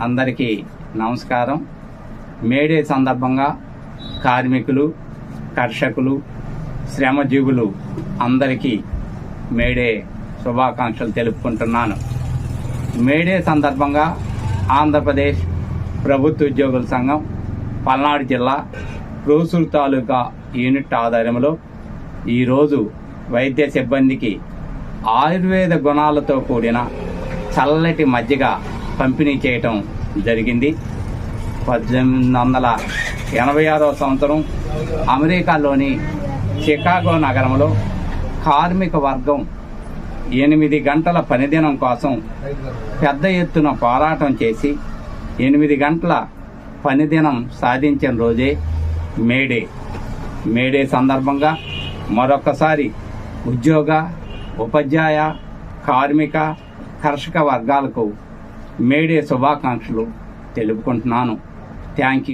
అందరికీ నమస్కారం. మేడే సందర్భంగా కార్మికులు కర్షకులు శ్రమజీవులు అందరికీ మేడే శుభాకాంక్షలు తెలుపుకుంటున్నాను. మేడే సందర్భంగా ఆంధ్రప్రదేశ్ ప్రభుత్వ ఉద్యోగుల సంఘం పల్నాడు జిల్లా క్రూసూరు తాలూకా యూనిట్ ఆధ్వర్యంలో ఈరోజు వైద్య సిబ్బందికి ఆయుర్వేద గుణాలతో కూడిన చల్లటి మజ్జిగ పంపిణీ చేయటం జరిగింది. పద్దెనిమిది వందల ఎనభై ఆరో సంవత్సరం అమెరికాలోని చికాగో నగరంలో కార్మిక వర్గం ఎనిమిది గంటల పనిదినం కోసం పెద్ద ఎత్తున పోరాటం చేసి ఎనిమిది గంటల పనిదినం సాధించిన రోజే మేడే. మేడే సందర్భంగా మరొకసారి ఉద్యోగ ఉపాధ్యాయ కార్మిక కర్షక వర్గాలకు మేడే శుభాకాంక్షలు తెలుపుకుంటున్నాను. Thank you